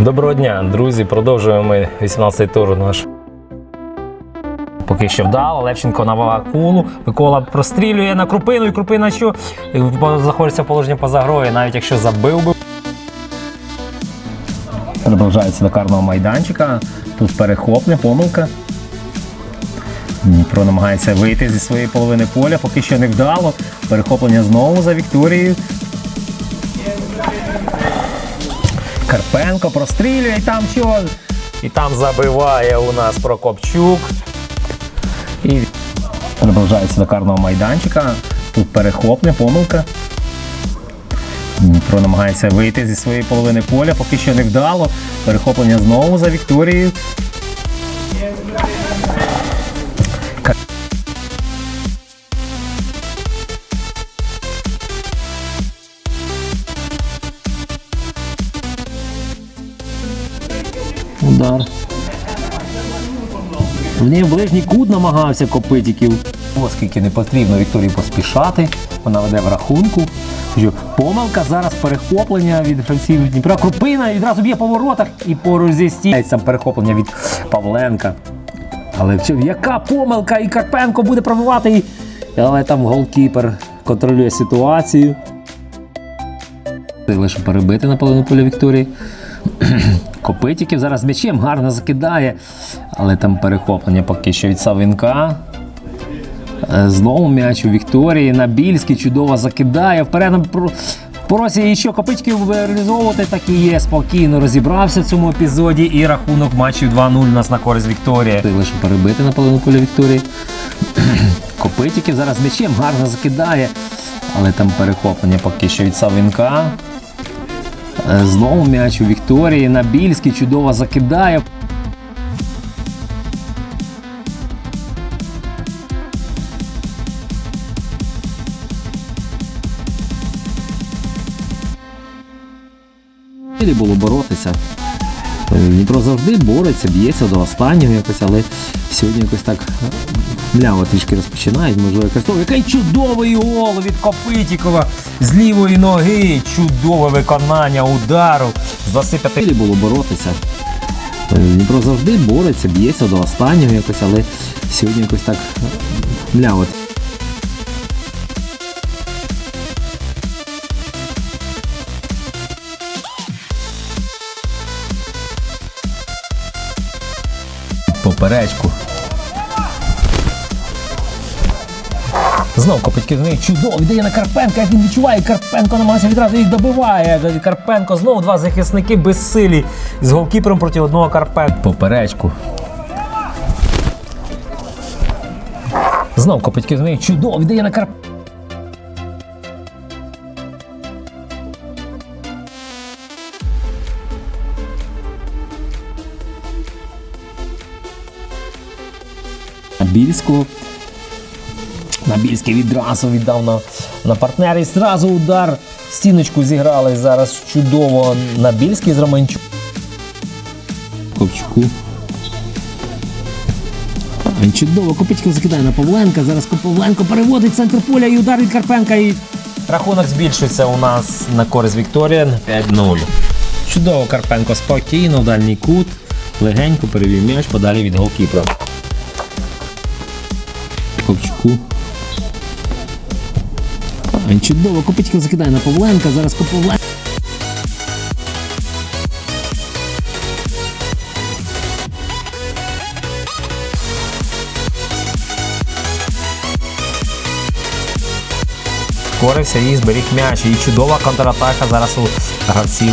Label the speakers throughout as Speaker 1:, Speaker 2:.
Speaker 1: Доброго дня, друзі. Продовжуємо ми 18-й тур наш. Поки що вдало. Левченко навела кулу. Микола прострілює на крупину, і крупина що знаходиться в положенні поза грою, навіть якщо забив би. Продовжається до карного майданчика. Тут перехопне, помилка. Дніпро намагається вийти зі своєї половини поля, поки що не вдало. Перехоплення знову за Вікторією. Карпенко прострілює і там що? І там забиває у нас Прокопчук. І продовжається до карного майданчика. Тут перехопне, помилка. Дніпро намагається вийти зі своєї половини поля, поки що не вдало. Перехоплення знову за Вікторією. Удар. В неї ближній кут намагався Копитіків. Оскільки не потрібно Вікторії поспішати, вона веде в рахунку. Помилка зараз перехоплення від гравців Дніпра. Крупина і відразу б'є по воротах і поруч зі стій. Перехоплення від Павленка. Але яка помилка? І Карпенко буде пробивати. І... Але там голкіпер контролює ситуацію. Лише перебити на половину поля Вікторії. Копитіків зараз м'ячем гарно закидає, але там перехоплення поки що від Савинка. Е, Знову м'яч у Вікторії. Набільський чудово закидає. Вперед на про- і що Копичків реалізовувати, так і є. Спокійно розібрався в цьому епізоді. І рахунок матчів 2-0 у нас на користь Вікторії. Лише перебити на половину поля Вікторії. Копитіків зараз м'ячем гарно закидає, але там перехоплення поки що від Савинка. Е, Знову м'яч у Вікторії. Набільський чудово закидає. Було боротися. Е, Дніпро завжди бореться, б'ється до останнього якось, але сьогодні якось так мляво трішки розпочинають. Можливо, «О, який чудовий гол від Копитікова з лівої ноги. Чудове виконання удару. З 25 Далі було боротися. Е, Дніпро завжди бореться, б'ється до останнього якось, але сьогодні якось так е, мляво. Поперечку. Знов Копитківний чудово віддає на Карпенка, як він відчуває. Карпенко намагається відразу їх добиває. Карпенко знову два захисники безсилі з голкіпером проти одного Карпенка. Поперечку. Знов Копитківний чудово віддає на Карпенка. Більську. Набільський відразу віддав на, на партнера і зразу удар. Стіночку зіграли зараз чудово. Набільський з Романчук. Ковчуку. Чудово Копичко закидає на Павленка. Зараз Павленко переводить центр поля і удар від Карпенка. І рахунок збільшується у нас на користь Вікторія 5-0. Чудово Карпенко спокійно, в дальній кут. Легенько перевів м'яч подалі від голкіпера. Ковчуку. Чудово Копичко закидає на Павленка. Зараз Павленко. Корився і зберіг м'яч. І чудова контратака зараз у гравців.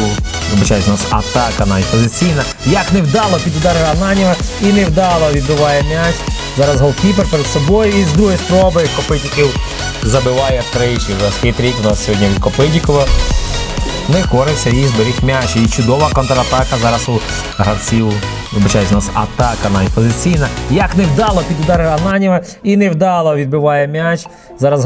Speaker 1: Вибачаюсь, у нас атака навіть позиційна. Як невдало під удар Гананіва і невдало відбиває м'яч. Зараз голкіпер перед собою і з другої спроби Копитіків забиває тричі. Вже хитрік у нас сьогодні від Копидікова. Не корився і зберіг м'яч. І чудова контратака зараз у гравців. Вибачаюсь, у нас атака навіть позиційна. Як невдало під удари Гананіва і невдало відбиває м'яч. Зараз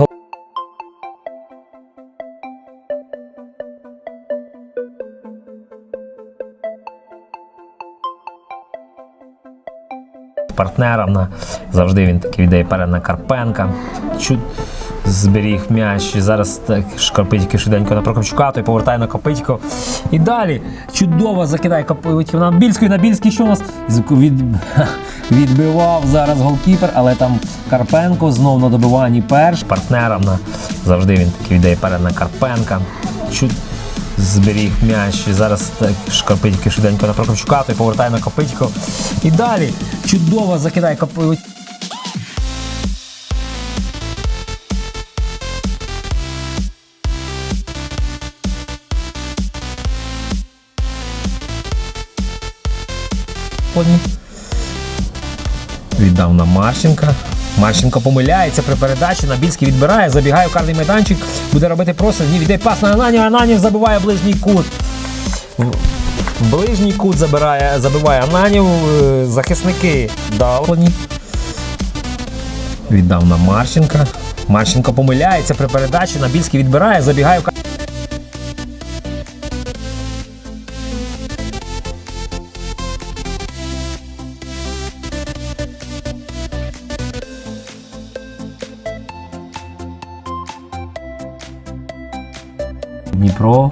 Speaker 1: партнерам. На, завжди він такий віддає перед на Карпенка. Чу, зберіг м'яч. Зараз так Шкарпитько швиденько на Прокопчука, той повертає на Копитько. І далі чудово закидає Копитько на Більську. На Більський, що у нас від, відбивав зараз голкіпер, але там Карпенко знов на добиванні перш. Партнерам на, завжди він такий віддає перед на Карпенка. Чу, зберіг м'яч. І зараз так Шкарпитько швиденько на Прокопчука, той повертає на Копитько. І далі чудово закидає Копитько. Одні. Віддав на Марченка. Марченко помиляється при передачі. Набільський відбирає, забігає в карний майданчик, буде робити просив. Ні, віддай пас на Ананів, Ананів забиває ближній кут. Ближній кут забирає, забиває Ананів. Е, Захисники дав. Віддав на Марченка. Марченко помиляється при передачі. Набільський відбирає, забігає в кар- Дніпро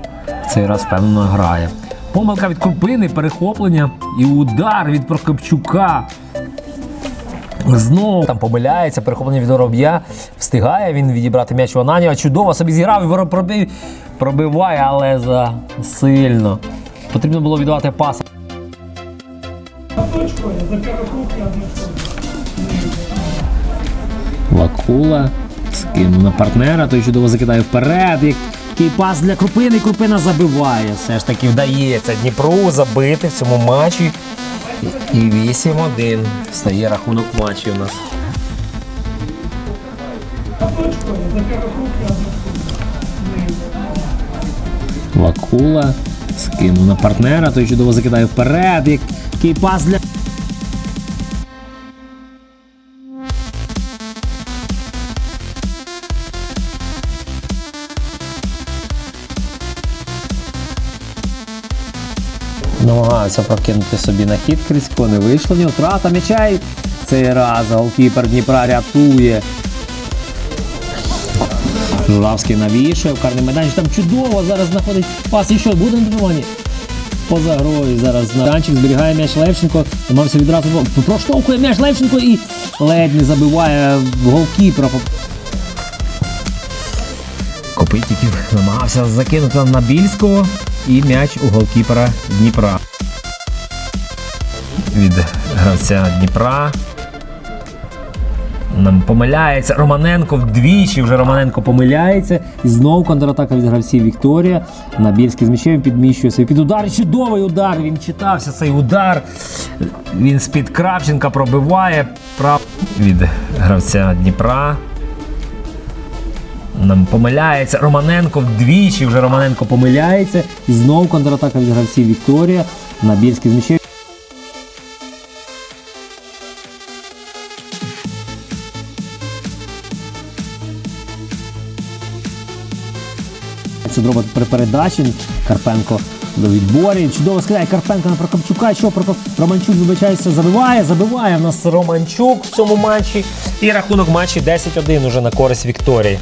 Speaker 1: цей раз впевнено грає. Помилка від Крупини, перехоплення і удар від Прокопчука. Знову там помиляється, перехоплення від Вороб'я. Встигає він відібрати м'яч у Ананіва. Чудово собі зіграв і Вороб пробив, пробиває, але за сильно. Потрібно було віддавати пас. Вакула скинув на партнера, той чудово закидає вперед. Який пас для Крупини, і Крупина забиває. Все ж таки вдається Дніпру забити в цьому матчі. І 8-1 стає рахунок матчі у нас. Вакула скинув на партнера, той чудово закидає вперед. Який пас для. Намагався прокинути собі на хід Крицько, не вийшло нього. Втрата м'яча і цей раз голкіпер Дніпра рятує. Журавський навішує в карний майданчик. Там чудово зараз знаходить пас. І що, буде на добиванні? Поза грою зараз на танчик зберігає м'яч Левченко. Намагався відразу проштовхує м'яч Левченко і ледь не забиває голкіпера. Копитіків намагався закинути на Більського і м'яч у голкіпера Дніпра. Від гравця Дніпра. Нам помиляється Романенко вдвічі. Вже Романенко помиляється. І знову контратака від гравців Вікторія. Набірський з м'ячем підміщує свій під удар. Чудовий удар. Він читався цей удар. Він з-під Кравченка пробиває прав від гравця Дніпра. Нам помиляється Романенко вдвічі. Вже Романенко помиляється. І знову контратака від гравців Вікторія. Набірський з м'ячем. Це дробот при передачі. Карпенко до відборів. Чудово скидає Карпенко на Прокопчука. Що Прокоп... Романчук вибачається, забиває, забиває. В нас Романчук в цьому матчі. І рахунок матчі 10-1 уже на користь Вікторії.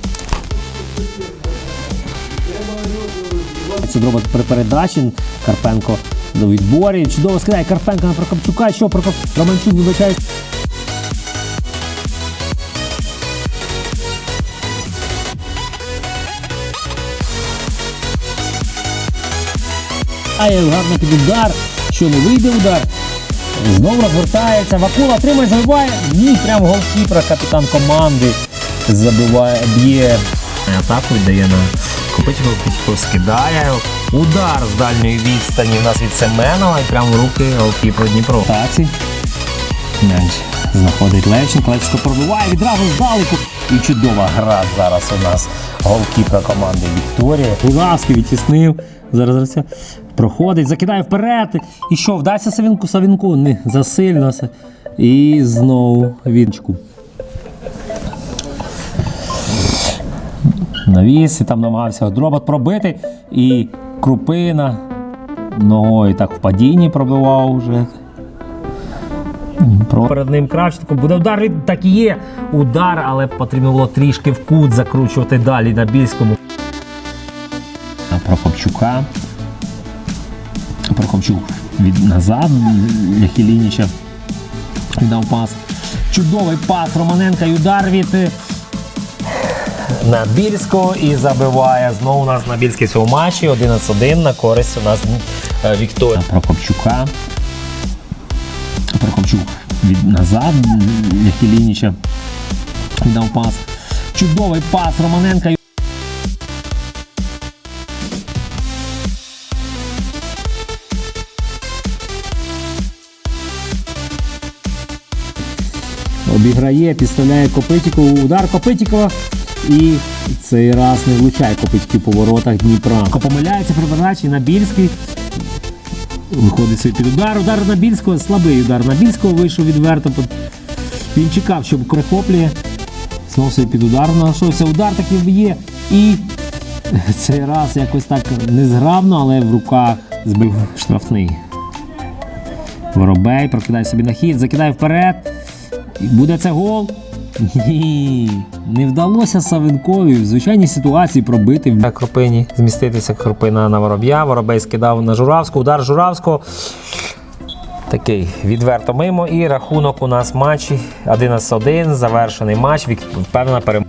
Speaker 1: Це при передачі. Карпенко до відборів. Чудово скидає Карпенко на Прокопчука. Що Прокоп... Романчук вибачається. А гарно під удар. Що не вийде удар. Знову розвертається. Вакула отримує, забиває. Ні, прямо голкіпера, капітан команди. Забиває, б'є. Атаку віддає на Копитько, Копитько скидає. Удар з дальньої відстані у нас від Семенова і прямо в руки голкіпера Дніпро. Таці. М'яч знаходить Левченко. Левченко пробиває відразу здалеку. І чудова гра зараз у нас голкіпера команди Вікторія. Лугавський відтіснив. Зараз зараз це проходить, закидає вперед. І що, вдасться Савінку? Савінку? Не, засильно. І знову відчку. Навіс і там намагався дробот пробити. І Крупина ногою так в падінні пробивав вже. Про- Перед ним Кравченко буде удар. Він так і є. Удар, але потрібно було трішки в кут закручувати далі на більському. Прокопчука. Прокопчук від назад для Хілініча. Віддав пас. Чудовий пас Романенка і удар від Набільського і забиває. Знову у нас Набільський в цьому матчі. 11-1 на користь у нас е, Вікторія. Прокопчука. Прокопчук від назад для Хілініча. Віддав пас. Чудовий пас Романенка. Обіграє, підставляє Копитікову. Удар Копитікова. І цей раз не влучає Копитьків по воротах Дніпра. Помиляється при передачі Набільський. Виходить собі під удар. Удар Набільського, слабий удар Набільського вийшов відверто. Він чекав, щоб прихоплює. Знову собі під удар знайшовся. Удар такий є. І цей раз якось так незграбно, але в руках збив штрафний. Воробей прокидає собі на хід, закидає вперед. І буде це гол? Ні. Не вдалося Савенкові в звичайній ситуації пробити. На Кропині зміститися Кропина на Вороб'я. Воробей скидав на Журавську. Удар Журавського. Такий відверто мимо. І рахунок у нас матчі 11-1. Завершений матч. Впевнена перемога.